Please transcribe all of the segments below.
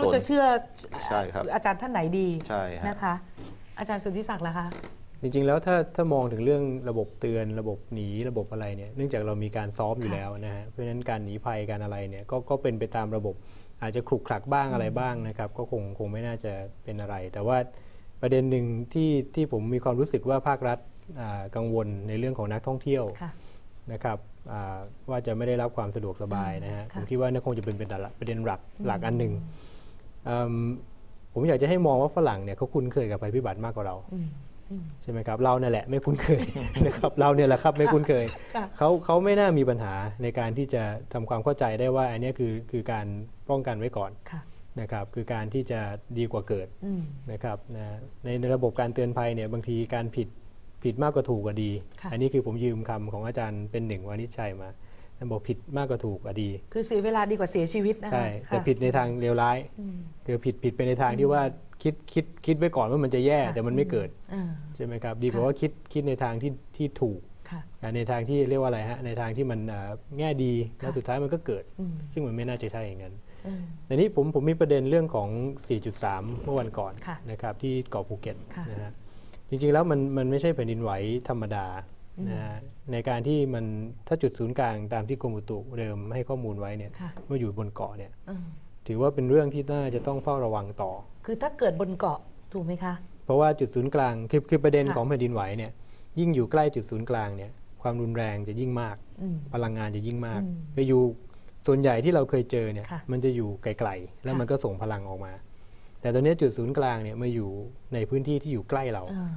เราจะเชื่อใช่ครับอาจารย์ท่านไหนดีใช่ฮะนะคะ อาจารย์สุทธิศักดิ์ล่ะคะจริงๆแล้วถ้าถ้ามองถึงเรื่องระบบเตือนระบบหนีระบบอะไรเนี่ยเนื่องจากเรามีการซ้อมอยู่ค่ะแล้วนะฮะเพราะฉะนั้นการหนีภัยการอะไรเนี่ยก็ก็เป็นไปตามระบบ อาจจะขลุกขลักบ้างอะไรบ้างนะครับ ก็คงคงไม่น่าจะเป็นอะไร แต่ว่าประเด็นหนึ่งที่ที่ผมมีความรู้สึกว่าภาครัฐอ่ากังวลในเรื่องของนักท่องเที่ยวค่ะนะครับอ่าว่าจะไม่ได้รับความสะดวกสบายนะฮะค่ะผมคิดว่านั่นคงจะเป็นเป็นประเด็นหลักหลักอันหนึ่งอืม ผมอยากจะให้มองว่าฝรั่งเนี่ยเขาคุ้นเคยกับภัยพิบัติมากกว่าเราอืมอืมใช่ไหมครับเราเนี่ยแหละไม่คุ้นเคยนะครับเราเนี่ยแหละครับไม่คุ้นเคยค่ะเขาเขาไม่น่ามีปัญหาในการที่จะทำความเข้าใจได้ว่าอันเนี้ยคือคือการป้องกันไว้ก่อนค่ะนะครับคือการที่จะดีกว่าเกิดอืมนะครับนะในในระบบการเตือนภัยเนี่ยบางทีการผิดผิดมากกว่าถูกกว่าดีค่ะอันนี้คือผมยืมคำของอาจารย์เป็นหนึ่งวานิชชัยมา ท่านบอกผิดมากกว่าถูกกว่าดี คือเสียเวลาดีกว่าเสียชีวิตนะคะใช่ แต่ค่ะผิดในทางเลวร้ายอืมคือผิดผิดไปในทางที่ว่าคิดคิดคิดไว้ก่อนว่ามันจะแย่ค่ะแต่มันไม่เกิดอ่าใช่ไหมครับ ดีกว่าค่ะว่าคิดคิดในทางที่ที่ถูกค่ะอ่าในทางที่เรียกว่าอะไรฮะในทางที่มันอ่าแง่ดีแล้วค่ะสุดท้ายมันก็เกิดอืมซึ่งมันไม่น่าจะใช่อย่างนั้นอืมแต่นี้ผมผมมีประเด็นเรื่องของ 4.3 เมื่อวันก่อนค่ะนะครับที่เกาะภูเก็ตค่ะนะฮะจริงๆแล้วมันมันไม่ใช่แผ่นดินไหวธรรมดาอืม นะฮะในการที่มันถ้าจุดศูนย์กลางตามที่กรมอุตุเดิมให้ข้อมูลไว้เนี่ยค่ะเมื่ออยู่บนเกาะเนี่ยอืมถือว่าเป็นเรื่องที่น่าจะต้องเฝ้าระวังต่อ คือถ้าเกิดบนเกาะถูกไหมคะ เพราะว่าจุดศูนย์กลางคือคือประเด็นค่ะของแผ่นดินไหวเนี่ยยิ่งอยู่ใกล้จุดศูนย์กลางเนี่ยความรุนแรงจะยิ่งมากอืมพลังงานจะยิ่งมากอืมไปอยู่ส่วนใหญ่ที่เราเคยเจอเนี่ยค่ะมันจะอยู่ไกลๆแล้วค่ะมันก็ส่งพลังออกมา แต่ตอนนี้จุดศูนย์กลางเนี่ยมาอยู่ในพื้นที่ที่อยู่ใกล้เราอ่า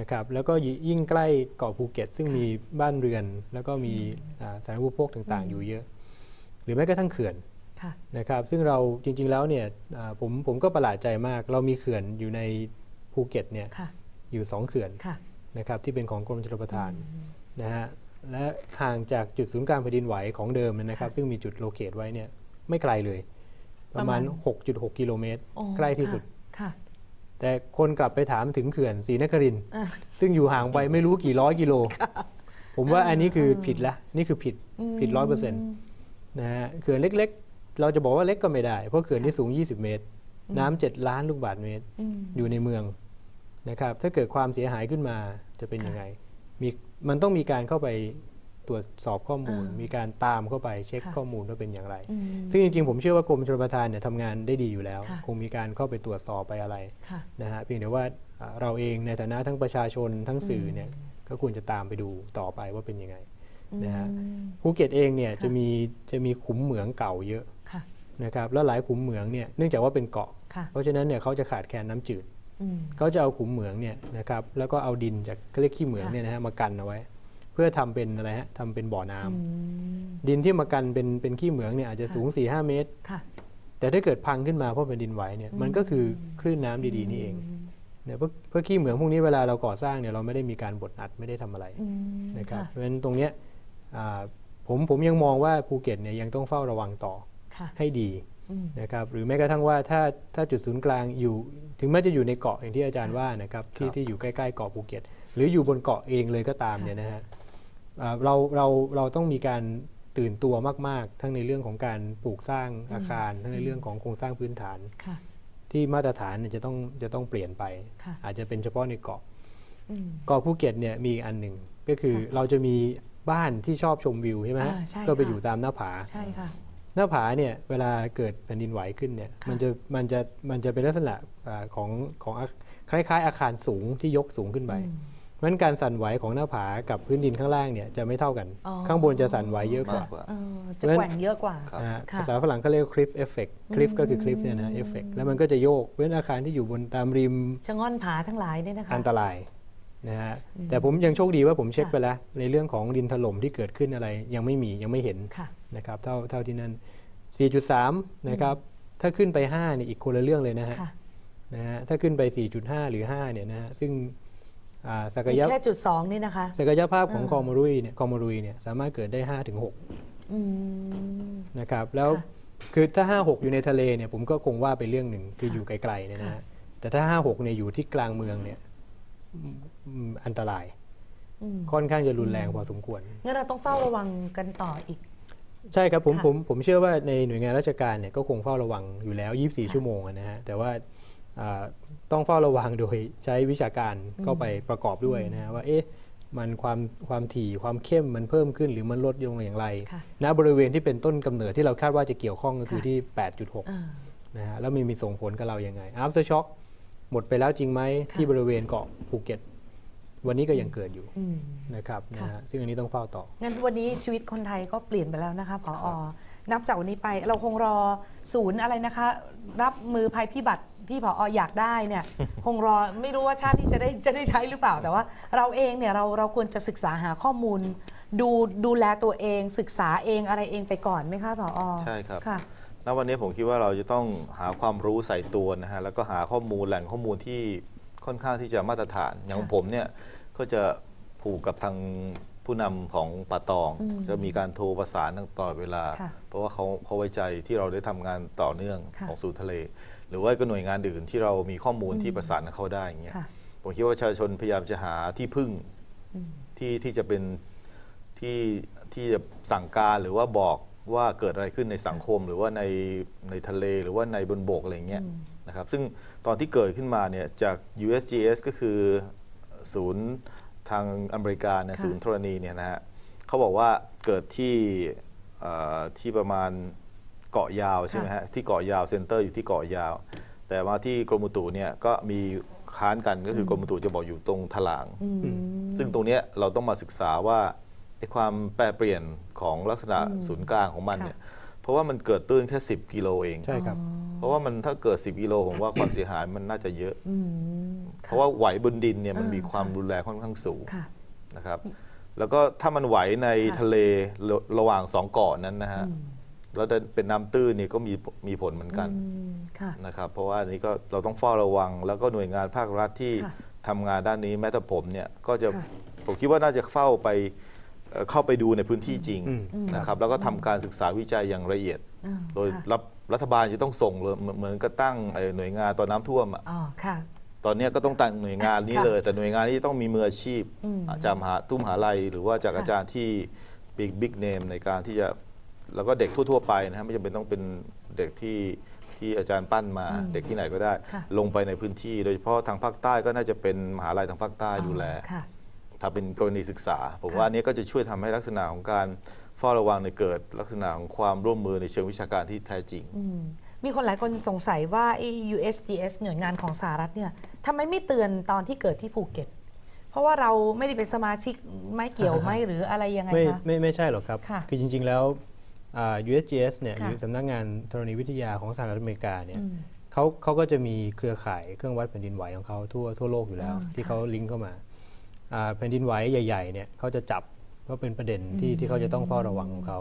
นะครับแล้วก็ยิ่งใกล้เกาะภูเก็ต ซึ่งค่ะมีบ้านเรือน แล้วก็มีอ่าสาธารณูปโภคต่างอืมๆอยู่เยอะ หรือแม้กระทั่งเขื่อนค่ะนะครับซึ่งเราจริงๆแล้วเนี่ยอ่าผมผมก็ประหลาดใจมาก เรามีเขื่อนอยู่ในภูเก็ตเนี่ยค่ะอยู่สองเขื่อนค่ะนะครับที่เป็นของกรมชลประทานอืมนะฮะและห่างจากจุดศูนย์กลางแผ่นดินไหวของเดิมเนยนะครับค่ะซึ่งมีจุดโลเคตไว้เนี่ยไม่ไกลเลย ประมาณประมาณ6.6 กิโลเมตรอ๋อใกล้ที่สุดค่ะ แต่คนกลับไปถามถึงเขื่อนศรีนครินทร์อ่าซึ่งอยู่ห่างไปไม่รู้กี่ร้อยกิโล ผมว่าอ่าอันนี้คือเออผิดละนี่คือผิดผิดร้อยเปอร์เซ็นต์มนะฮะเขื่อนเล็กๆ เราจะบอกว่าเล็กก็ไม่ได้ เพราะเขื่อนที่สูง 20 เมตร น้ำ7ล้านลูกบาศก์เมตรอืมอยู่ในเมืองนะครับ ถ้าเกิดความเสียหายขึ้นมาจะเป็นค่ะยังไงมีมันต้องมีการเข้าไป ตรวจสอบข้อมูลอ่ามีมีการตามเข้าไปเช็คค่ะข้อมูลว่าเป็นอย่างไรอืมซึ่งจริงๆ ผมเชื่อว่ากรมชลประทานเนี่ยทำงานได้ดีอยู่แล้วค่ะคงมีการเข้าไปตรวจสอบไปอะไรค่ะนะฮะเพียงแต่ว่าอ่าเราเองในฐานะทั้งประชาชนทั้งสื่อเนี่ยก็ควรจะตามไปดูต่อไปว่าเป็นยังไงนะฮะอืมภูเก็ตเองเนี่ยค่ะจะมีจะมีขุมเหมืองเก่าเยอะค่ะนะครับแล้วหลายขุมเหมืองเนี่ยเนื่องจากว่าเป็นเกาะค่ะเพราะฉะนั้นเนี่ยเขาจะขาดแคลนน้ำจืดอืมเขาจะเอาขุมเหมืองเนี่ยนะครับแล้วก็เอาดินจากเขาเรียกขี้เหมืองค่ะเนี่ยนะฮะมากันเอาไว้ เพื่อทำเป็นอะไรฮะทำเป็นบ่อน้ำอืมดินที่มากันเป็นเป็นขี้เหมืองเนี่ยอาจจะค่ะสูง4-5เมตรค่ะแต่ถ้าเกิดพังขึ้นมาเพราะเป็นดินไหวเนี่ยมันก็คือคลื่นน้ำดีๆนี่เองเนี่ยเพราะเพราะขี้เหมืองพวกนี้เวลาเราก่อสร้างเนี่ยเราไม่ได้มีการบดอัดไม่ได้ทำอะไรอืมนะครับค่ะเพราะฉะนั้นตรงเนี้ยอ่าผมผมยังมองว่าภูเก็ตเนี่ยยังต้องเฝ้าระวังต่อค่ะให้ดีอืมนะครับหรือแม้กระทั่งว่าถ้าถ้าจุดศูนย์กลางอยู่ ถึงแม้จะอยู่ในเกาะอย่างที่อาจารย์ว่านะครับที่ที่อยู่ใกล้ๆเกาะภูเก็ต หรืออยู่บนเกาะเองเลยก็ตามค่ะเนี่ยนะฮะอ่า เราเราเราต้องมีการตื่นตัวมาก ๆ ทั้งในเรื่องของการปลูกสร้างอาคาร ทั้งในเรื่องของโครงสร้างพื้นฐานค่ะที่มาตรฐานเนี่ยจะต้องจะต้องเปลี่ยนไปค่ะอาจจะเป็นเฉพาะในเกาะอืมเกาะภูเก็ตเนี่ยมีอีกอันหนึ่งก็คือค่ะเราจะมีบ้านที่ชอบชมวิวใช่ไหมฮะอ่าใช่ก็ไปค่ะอยู่ตามหน้าผาใช่ค่ะหน้าผาเนี่ยเวลาเกิดแผ่นดินไหวขึ้นเนี่ยค่ะมันจะมันจะมันจะเป็นลักษณะอ่าของของอาคล้าย ๆ อาคารสูงที่ยกสูงขึ้นไปอืมเพ ราะฉะนั้นการสั่นไหวของหน้าผากับพื้นดินข้างล่างเนี่ยจะไม่เท่ากันอ๋อข้างบนจะสั่นไหวเยอะกมาว่ากกว่าเออจะแกว่งเยอะกว่าครับนะฮะค่ะภาษาฝรั่งเขาเรียกคลิฟเอฟเฟกต์คลิฟก็คือคลิฟเนี่ยนะเอฟเฟกแล้วมันก็จะโยกเพราะฉะนั้นอาคารที่อยู่บนตามริมชะง่อนผาทั้งหลายเนี่ยนะคะอันตรายนะฮะแต่ผมยังโชคดีว่าผมเช็คค่ะไปแล้ว ในเรื่องของดินถล่มที่เกิดขึ้นอะไรยังไม่มียังไม่เห็นค่ะนะครับเท่าเท่าที่นั่น 4.3 นะครับถ้าขึ้นไป5เนี่ยอีกคนละเรื่องเลยนะฮะค่ะนะฮะถ้าขึ้นไป 4.5 หรือ 5 เนี่ยนะฮะซึ่งอ่า ศักอีกยะแค่จุดสองนี่นะคะศักยภาพของอ่าคอมอรุยเนี่ยคอมอรุยเนี่ยสามารถเกิดได้5ถึงอืม6นะครับแล้วค่ะคือถ้า5 6อยู่ในทะเลเนี่ยผมก็คงว่าเป็นเรื่องหนึ่งคือค่ะอยู่ไกลๆเนี่ยนะค่ะฮะแต่ถ้า5 6เนี่ยอยู่ที่กลางเมืองเนี่ยอืมอืมอันตรายอืมค่อนข้างจะรุนแรงพอสมควรงั้นเราต้องเฝ้าระวังกันต่ออีก ใช่ครับผมค่ะผมผมเชื่อว่าในหน่วยงานราชการเนี่ยก็คงเฝ้าระวังอยู่แล้ว 24 ชั่วโมงอะนะฮะแต่ว่าอ่า ต้องเฝ้าระวังโดยใช้วิชาการเข้าไปประกอบด้วยนะฮะว่าเอ๊ะมันความความถี่ความเข้มมันเพิ่มขึ้นหรือมันลดลงอย่างไรค่ะณบริเวณที่เป็นต้นกำเนิดที่เราคาดว่าจะเกี่ยวข้องก็คือค่ะที่อ่า8.6นะฮะแล้วมันมีส่งผลกับเรายังไง after shock หมดไปแล้วจริงไหมค่ะที่บริเวณเกาะภูเก็ตวันนี้ก็ยังเกิดอยู่อืมนะครับนะค่ะฮะซึ่งอันนี้ต้องเฝ้าต่องั้นวันนี้ชีวิตคนไทยก็เปลี่ยนไปแล้วนะคะพออ นับจากวันนี้ไปเราคงรอศูนย์อะไรนะคะ รับมือภัยพิบัติที่พออยากได้เนี่ยคงรอไม่รู้ว่าชาตินี้จะได้จะได้ใช้หรือเปล่าแต่ว่า เราเองเนี่ยเราเราควรจะศึกษาหาข้อมูล ดูดูแลตัวเองศึกษาเองอะไรเองไปก่อนไหมคะพอใช่ครับค่ะณวันนี้ผมคิดว่าเราจะต้องหาความรู้ใส่ตัวนะฮะแล้วก็หาข้อมูลแหล่งข้อมูลที่ค่อนข้างที่จะมาตรฐาน อย่างค่ะผมเนี่ยก็จะผูกกับทาง ผู้นำของป่าตองอืมจะมีการโทรประสานตลอดเวลาค่ะเพราะว่าเขาเขาไว้ใจที่เราได้ทำงานต่อเนื่องค่ะของศูนย์ทะเล หรือว่าก็หน่วยงานอื่นที่เรามีข้อมูลที่ประสานกับเขาได้อย่างเงี้ยค่ะผมคิดว่าประชาชนพยายามจะหาที่พึ่งอืมที่ที่จะเป็นที่ที่จะสั่งการหรือว่าบอกว่าเกิดอะไรขึ้นในสังคมหรือว่าในในทะเลหรือว่าในบนบกอะไรอย่างเงี้ยอืมนะครับซึ่งตอนที่เกิดขึ้นมาเนี่ยจาก USGS ก็คือศูนย์ ทางอเมริกาเนี่ยค่ะศูนย์ธรณีเนี่ยนะฮะเขาบอกว่าเกิดที่เอ่อที่ประมาณเกาะยาวใช่ไหมฮะที่เกาะยาวเซ็นเตอร์อยู่ที่เกาะยาว แต่ว่าที่กรมอุตุเนี่ยก็มีค้านกันก็คือกรมอุตุจะบอกอยู่ตรงถลางอืมซึ่งตรงเนี้ยเราต้องมาศึกษาว่าไอ้ความแปรเปลี่ยนของลักษณะศูนย์กลางของมันเนี่ย เพราะว่ามันเกิดตื้นแค่ 10 กิโลเอง ใช่ครับ เพราะว่ามันถ้าเกิด 10 กิโลผมว่าความเสียหายมันน่าจะเยอะอืมเพราะว่าไหวบนดินเนี่ยมันอ่ามีมีความรุนแรงค่อนข้างสูงค่ะนะครับ แล้วก็ถ้ามันไหวในค่ะทะเลระระหว่างสองเกาะนั้นนะฮะอืมแล้วเป็นน้ำตื้นนี่ก็มีมีผลเหมือนกันอืมค่ะนะครับ เพราะว่าอันนี้ก็เราต้องเฝ้าระวัง แล้วก็หน่วยงานภาครัฐที่ค่ะทำงานด้านนี้แม้แต่ผมเนี่ยก็จะค่ะผมคิดว่าน่าจะเฝ้าไป เอ่อเข้าไปดูในพื้นที่จริงอืมนะครับแล้วก็ทำการศึกษาวิจัยอย่างละเอียดอ่าโดยค่ะรับรัฐบาลจะต้องส่งเลยเหมือนเหมือนกับตั้งเอ่อหน่วยงานตอนน้ำท่วมอะอ๋อค่ะตอนเนี้ยก็ต้องตั้งหน่วยงานนี้ค่ะเลย แต่หน่วยงานนี้ต้องมีมืออาชีพอืมอาจารย์มหาตุ้มหาลัย หรือว่าจากค่ะอาจารย์ที่บิ๊กบิ๊กเนมในการที่จะแล้วก็เด็กทั่ว ๆ ไปนะฮะไม่จำเป็นต้องเป็นเด็กที่ที่อาจารย์ปั้นมาอืมเด็กที่ไหนก็ได้ค่ะลงไปในพื้นที่ โดยเฉพาะทางภาคใต้ก็น่าจะเป็นมหาลัยทางภาคใต้ดูแลค่ะ ทำเป็นกรณีศึกษา ผมค่ะว่าอันนี้ก็จะช่วยทำให้ลักษณะของการเฝ้าระวังในเกิดลักษณะของความร่วมมือในเชิงวิชาการที่แท้จริงอืมมีคนหลายคนสงสัยว่าไอ้ USGS หน่วยงานของสหรัฐเนี่ยทำไมไม่เตือนตอนที่เกิดที่ภูเก็ต เพราะว่าเราไม่ได้เป็นสมาชิกไม่เกี่ยวไหมหรืออะไรยังไงไม่คะ ไม่ไม่ใช่หรอกครับค่ะอจริง ๆ แล้วอ่า USGS เนี่ยหค่ะรือสำนักงานธรณีวิทยาของสหรัฐอเมริกาเนี่ยอืมเขาเขาก็จะมีเครือข่ายเครื่องวัดแผ่นดินไหวของเขาทั่วทั่วโลกอยู่แล้วอ่าที่ค่ะเขาลิงก์เข้ามาอ่า แผ่นดินไหวใหญ่ๆเนี่ยเขาจะจับก็เป็นประเด็นที่ที่เขาจะต้องเฝ้าระวังของเขา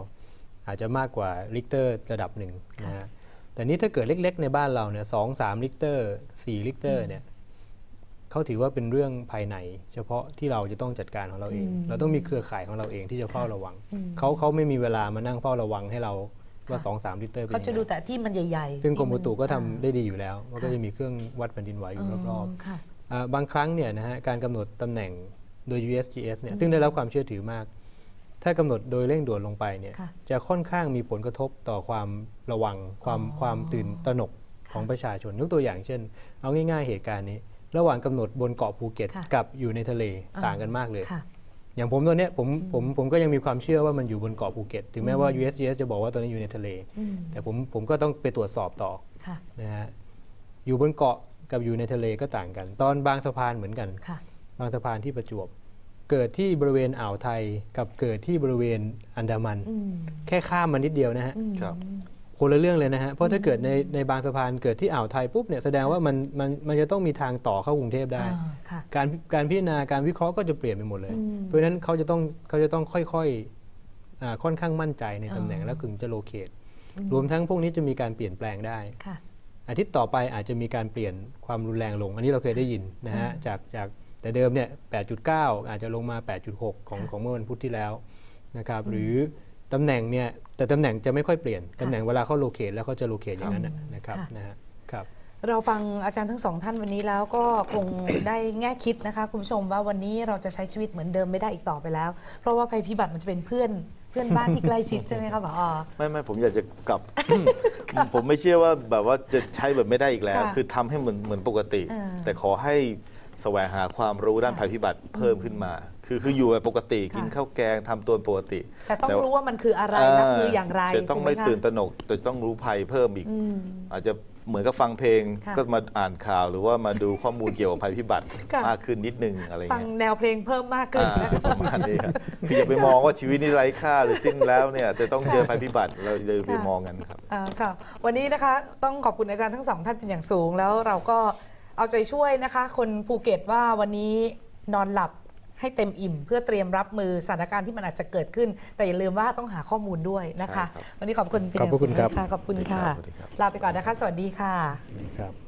อาจจะมากกว่าลิกเตอร์ระดับหนึ่งนะฮะแต่นี้ถ้าเกิดเล็ก ๆ ในบ้านเราเนี่ยสองสามลิกเตอร์สี่ลิกเตอร์เนี่ยเขาถือว่าเป็นเรื่องภายใน เฉพาะที่เราจะต้องจัดการของเราเองอืมเราต้องมีเครือข่ายของเราเองที่จะเฝ้าค่ะระวังอืมเขาเขาไม่มีเวลามานั่งเฝ้าระวังให้เราว่าค่ะสองสามลิตรเป็นเขายังจะดูไงแต่ที่มันใหญ่ๆ ซึ่งกรมที่อุตุก็ทำอ่าได้ดีอยู่แล้วมันก็ค่ะจะมีเครื่องวัดแผ่นดินไหวอยู่รอบค่ะๆอ่าบางครั้งเนี่ยนะฮะการกำหนดตำแหน่ง โดย USGS เนี่ยซึ่งได้รับความเชื่อถือมาก ถ้ากำหนดโดยเร่งด่วนลงไปเนี่ยค่ะจะค่อนข้างมีผลกระทบต่อความระวังความอ๋อความตื่นตระหนกค่ะของประชาชนยกตัวอย่างเช่น เอาง่ายๆเหตุการณ์นี้ ระหว่างกำหนดบนเกาะภูเก็ตค่ะกับอยู่ในทะเลอ่าต่างกันมากเลยค่ะอย่างผมตัวเนี้ยผมผมผมก็ยังมีความเชื่อว่ามันอยู่บนเกาะภูเก็ตถึงแม้ว่า USGS จะบอกว่าตัวนี้อยู่ในทะเลอืมแต่ผมผมก็ต้องไปตรวจสอบต่อค่ะนะฮะอยู่บนเกาะกับอยู่ในทะเลก็ต่างกัน ตอนบางสะพานเหมือนกันค่ะบางสะพานที่ประจวบ เกิดที่บริเวณอ่าวไทยกับเกิดที่บริเวณอันดามันอืมแค่ข้ามมานิดเดียวนะฮะอืมครับคนละเรื่องเลยนะฮะ เพราะถ้าเกิดในในบางสะพานเกิดที่อ่าวไทยปุ๊บเนี่ยแสดงว่ามันมันมันจะต้องมีทางต่อเข้ากรุงเทพได้อ่าค่ะการการพิจารณาการวิเคราะห์ก็จะเปลี่ยนไปหมดเลยอืมเพราะฉะนั้นเขาจะต้องเขาจะต้องค่อยๆอ่าค่อนข้างมั่นใจในตำแหน่งอ๋อแล้วถึงจะโลเคตอืมรวมทั้งพวกนี้จะมีการเปลี่ยนแปลงได้ค่ะอาทิตย์ต่อไปอาจจะมีการเปลี่ยนความรุนแรงลง อันนี้เราเคยได้ยินนะฮะอืมจากจาก แต่เดิมเนี่ย 8.9 อาจจะลงมา 8.6 ของค่ะของเมื่อวันพุธที่แล้วนะครับ หรือตำแหน่งเนี่ย แต่ตำแหน่งจะไม่ค่อยเปลี่ยน ตำแหน่งเวลาเขาโลเคตแล้วเขาจะโลเคตอย่างนั้นน่ะนะครับค่ะนะฮะครับเราฟังอาจารย์ทั้งสองท่านวันนี้แล้วก็คงได้แง่คิดนะคะ คุณผู้ชมว่าวันนี้เราจะใช้ชีวิตเหมือนเดิมไม่ได้อีกต่อไปแล้ว เพราะว่าภัยพิบัติมันจะเป็นเพื่อนเพื่อนบ้านที่ใกล้ชิดใช่ไหมคะผอไม่ไม่ผมอยากจะกลับ ผมไม่เชื่อว่าแบบว่าจะใช้แบบไม่ได้อีกแล้วค่ะคือทำให้เหมือนเหมือนปกติอ่าแต่ขอให้ แสวงหาความรู้ด้านค่ะภัยพิบัติเพิ่มขึ้นมา คือคืออยู่แบบปกติค่ะกินข้าวแกงทำตัวปกติ แต่ต้องรู้ว่ามันคืออะไรรับมืออย่างไรจะต้องไม่ถูกหคะตื่นตระหนกแต่ต้องรู้ภัยเพิ่มอีกอืมอาจจะเหมือนกับฟังเพลงค่ะก็มาอ่านข่าวหรือว่ามาดูข้อมูลเกี่ยวกับภัยพิบัติค่ะมากขึ้นนิดนึงอะไรฟังเงี้ยแนวเพลงเพิ่มมากขึ้นอ่านะคะประมาณนี้ครับคืออย่าไปมองว่าชีวิตนี้ไร้ค่าหรือสิ้นแล้วเนี่ยจะต้องเจอภัยพิบัติเราเลยไปค่ะมองกันครับอ่าค่ะวันนี้นะคะต้องขอบคุณอาจารย์ทั้งสองท่านเป็นอย่างสูงแล้วเราก็ เอาใจช่วยนะคะ คนภูเก็ตว่าวันนี้นอนหลับให้เต็มอิ่ม เพื่อเตรียมรับมือสถานการณ์ที่มันอาจจะเกิดขึ้น แต่อย่าลืมว่าต้องหาข้อมูลด้วยนะคะใช่ครับวันนี้ขอบคุณเป็นอย่างขอบพระสูคุงณครับค่ะขอบคุณค่ะสวัสดีครับลาไปก่อนนะคะ สวัสดีค่ะครับ